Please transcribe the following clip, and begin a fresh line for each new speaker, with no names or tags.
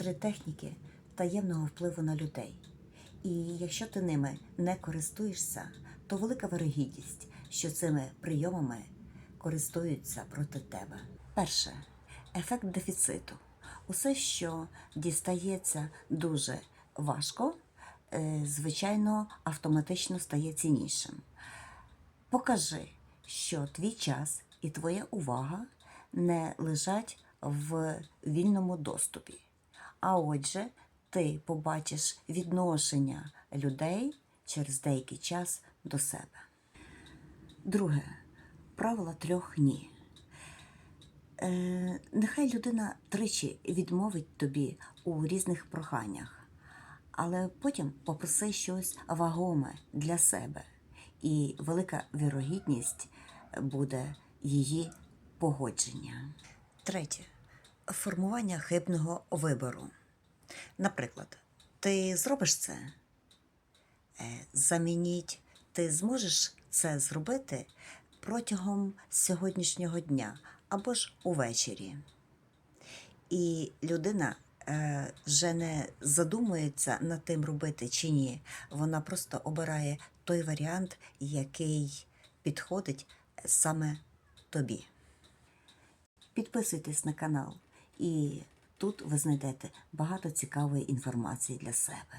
три техніки таємного впливу на людей. І якщо ти ними не користуєшся, то велика вирогідність, що цими прийомами користуються проти тебе. Перше ефект дефіциту. Усе, що дістається дуже важко, е, звичайно, автоматично стає ціннішим. Покажи, що твій час і твоя увага не лежать в вільному доступі. А отже, ти побачиш відношення людей через деякий час до себе. Друге правило трьох ні. Е, нехай людина тричі відмовить тобі у різних проханнях, але потім попроси щось вагоме для себе, і велика вірогідність буде її погодження. Третє формування хибного вибору. Наприклад, ти зробиш це? Е, Замініть, ти зможеш це зробити протягом сьогоднішнього дня або ж увечері. І людина е, вже не задумується над тим, робити чи ні. Вона просто обирає той варіант, який підходить саме тобі. Підписуйтесь на канал, і тут ви знайдете багато цікавої інформації для себе.